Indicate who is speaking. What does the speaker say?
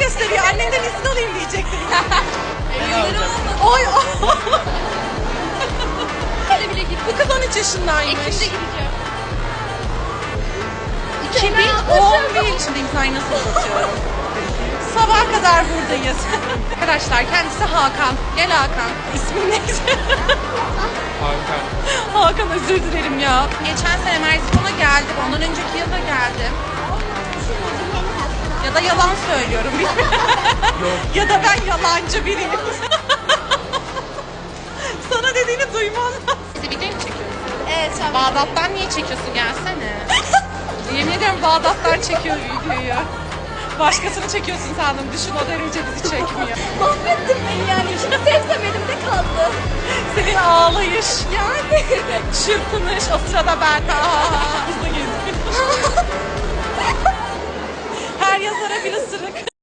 Speaker 1: gösteriyor. Annenden izin alayım diyecektim.
Speaker 2: Olmadı.
Speaker 1: Oy
Speaker 2: Öyle bile git.
Speaker 1: Bu kız 13 yaşındaymış.
Speaker 2: Ekim'de gideceğim.
Speaker 1: 2011. Şimdi imzayı nasıl uzatıyorum? Sabaha kadar buradayız. Arkadaşlar kendisi Hakan. Gel Hakan. İsmin neydi?
Speaker 3: Hakan.
Speaker 1: Hakan özür dilerim ya. Geçen sene Merzifon'a geldim. Ondan önceki yılda geldim. Ya da yalan söylüyorum ya da ben yalancı biriyim. Sana dediğini duymam. Bizi video mu çekiyorsun?
Speaker 2: Evet sen
Speaker 1: Bağdat'tan niye çekiyorsun? Gelsene. Yemin ediyorum Bağdat'tan çekiyor videoyu. Başkasını çekiyorsun sandım. Düşün o derece bizi çekmiyor.
Speaker 2: mahvettin beni yani. İşini sevsem elimde kaldı.
Speaker 1: Senin ağlayış,
Speaker 2: Yani.
Speaker 1: çırpınış, o sırada ben de aa, yazara bir ısırık.